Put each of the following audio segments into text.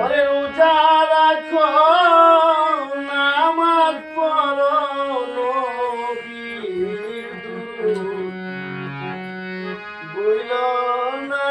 ওরে রোজা রাখো নামাজ দুরূদ বইল না।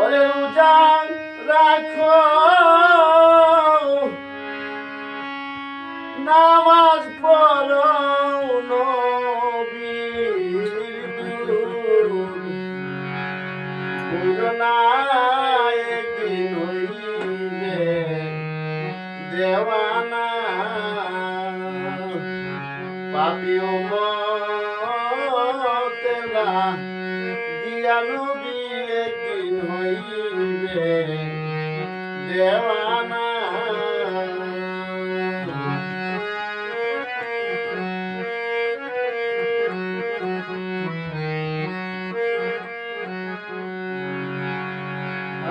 ওরে রোজা রাখো। নামাজ পড়ো দেওয়ানা। পাপিও মতেলা জ্ঞানু একদিন হইবে দেওয়ানা।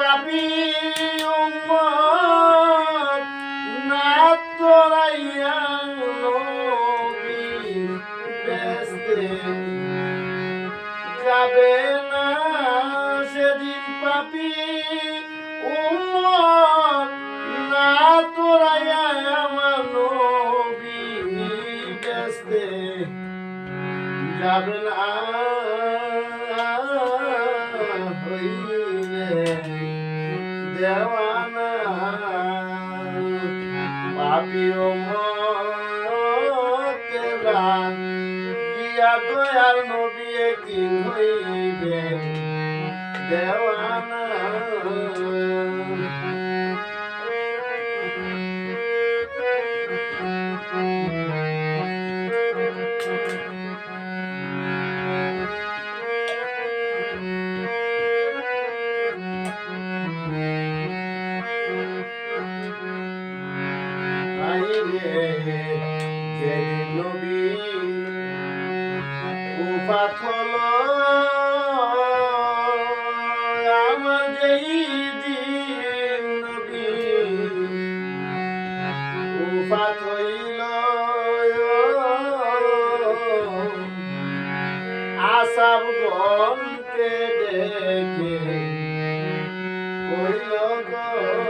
পাপি উম্মত না তোরাইয়া নবী বেস্তে যাবে না সেদিন পাপি উম্মত না তোরাইয়া আমার নবী বেস্তে যাবে না। দেওয়ানা। পাপি উম্মতেরা গিয়া দয়াল নবী একদিন যেদিন নবী উপাত হলো আমার যেই দিন নবী উপাত হইল আসাব গমকে দেখে হইল গো।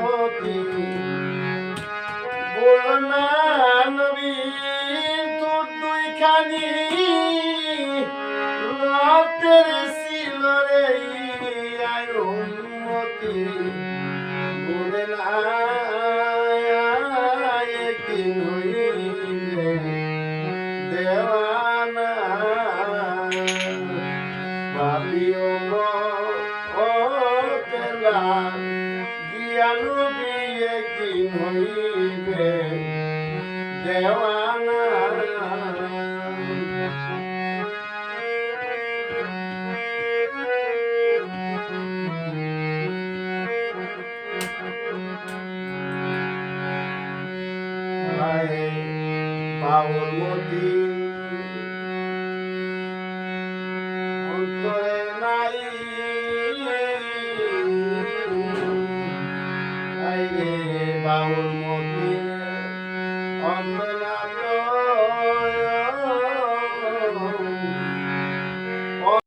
বলো না নবী তোর দুইখানি লটের ছিল রে আয়ুমতি বলে না একদিন হইল দেওয়ানা ভাবিও জ্ঞান একদিন হইবে দেওয়ানা পাওয়ার মতি